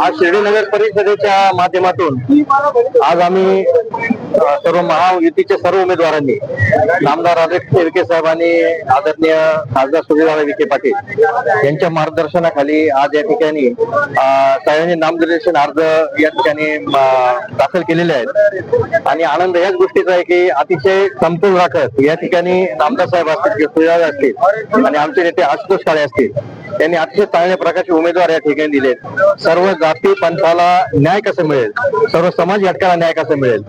आज शिर्डी नगर परिषदेच्या माध्यमातून आज आम्ही सर्व महायुतीच्या सर्व उमेदवारांनी नामदार आदित्य विखे साहेब आणि आदरणीय खासदार सुजयदादा विखे पाटील यांच्या मार्गदर्शनाखाली आज या ठिकाणी साहेबांनी नामनिर्देशन अर्ज या ठिकाणी दाखल केलेले आहेत. आणि आनंद याच गोष्टीचा आहे की अतिशय समतोल राखत या ठिकाणी नामदार साहेब असतील किंवा सुजयदादा असतील आणि आमचे नेते आशुतोष काळे असतील त्यांनी अतिशय चांगल्या प्रकारचे उमेदवार या ठिकाणी दिलेत. सर्व जाती पंथाला न्याय कसं मिळेल? सर्व समाज घटकाला न्याय कसं मिळेल?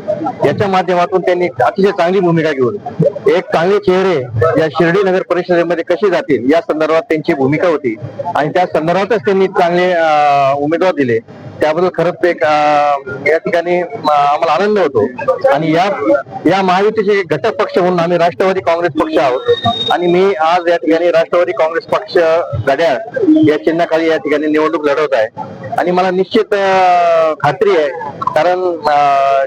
याच्या माध्यमातून त्यांनी अतिशय चांगली भूमिका घेऊन एक चांगले चेहरे या शिर्डी नगर परिषदेमध्ये कसे जातील? या संदर्भात त्यांची भूमिका होती. आणि त्या संदर्भातच त्यांनी चांगले उमेदवार दिले. त्याबद्दल खरंच एक या ठिकाणी आम्हाला आनंद होतो. आणि या या महायुतीचे एक घटक पक्ष म्हणून आम्ही राष्ट्रवादी काँग्रेस पक्ष आहोत. आणि मी आज या ठिकाणी राष्ट्रवादी काँग्रेस पक्ष घड्याळ या चिन्हाखाली या ठिकाणी निवडणूक लढवत आहे. आणि मला निश्चित खात्री आहे कारण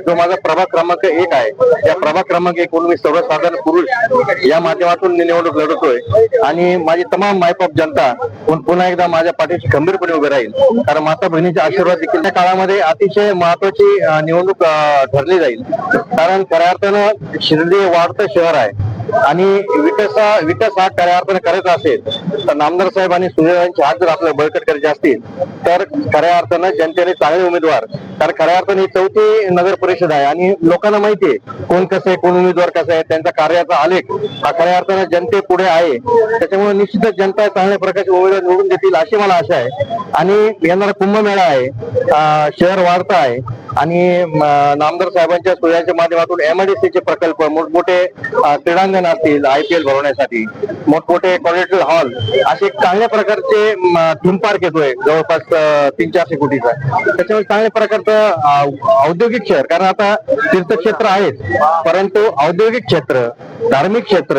जो माझा प्रभाग क्रमांक एक आहे त्या प्रभाग क्रमांक एकूण मी सर्वसाधारण पुरुष या माध्यमातून निवडणूक लढवतोय. आणि माझी तमाम मायबाप जनता पुन्हा एकदा माझ्या पाठीशी खंबीरपणे उभे राहील. कारण माता बहिणीचे आशीर्वाद देखील त्या काळामध्ये अतिशय महत्वाची निवडणूक ठरली जाईल. कारण खऱ्या अर्थानं शिर्डी वाढतं शहर आहे. आणि विकास विकास हा खऱ्या अर्थानं करायचा असेल. नामदार साहेब आणि सुजयदांचे हात जर आपल्याला बळकट करायचे असतील तर खऱ्या अर्थानं जनतेने चांगले उमेदवार. कारण खऱ्या अर्थाने ही चौथी नगर परिषद आहे आणि लोकांना माहिती आहे कोण कसं आहे कोण उमेदवार कसं आहे त्यांचा कार्याचा आलेख हा खऱ्या अर्थानं जनते पुढे आहे. त्याच्यामुळे निश्चितच जनता चांगल्या प्रकारचे उमेदवार निवडून देतील अशी मला आशा आहे. आणि येणारा कुंभमेळा आहे शहर वाढत आहे. आणि नामदार साहेबांच्या सोयाच्या माध्यमातून एमआयडीसीचे प्रकल्प मोठमोठे क्रीडांगण असतील आयपीएल भरवण्यासाठी मोठमोठे कॉलेज हॉल असे चांगल्या प्रकारचे थीम पार्क येतोय जवळपास तीन चारशे कोटीचा. त्याच्यामुळे चांगल्या प्रकारचं औद्योगिक शहर कारण आता तीर्थक्षेत्र आहेत परंतु औद्योगिक क्षेत्र धार्मिक क्षेत्र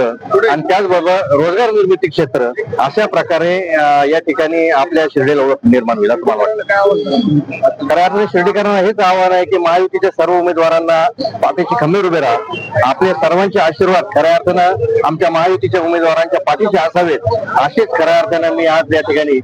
आणि त्याचबरोबर रोजगार निर्मिती क्षेत्र अशा प्रकारे या ठिकाणी आपल्या शिर्डीला ओळख निर्माण होईल असं मला वाटतं. खऱ्या अर्थाने शिर्डीकरांना हेच आव्हान आहे की महायुतीच्या सर्व उमेदवारांना पाठीशी खंबीर उभे राहा. आपले सर्वांचे आशीर्वाद खऱ्या अर्थानं आमच्या महायुतीच्या उमेदवारांच्या पाठीशी असावेत. असेच खऱ्या अर्थानं मी आज या ठिकाणी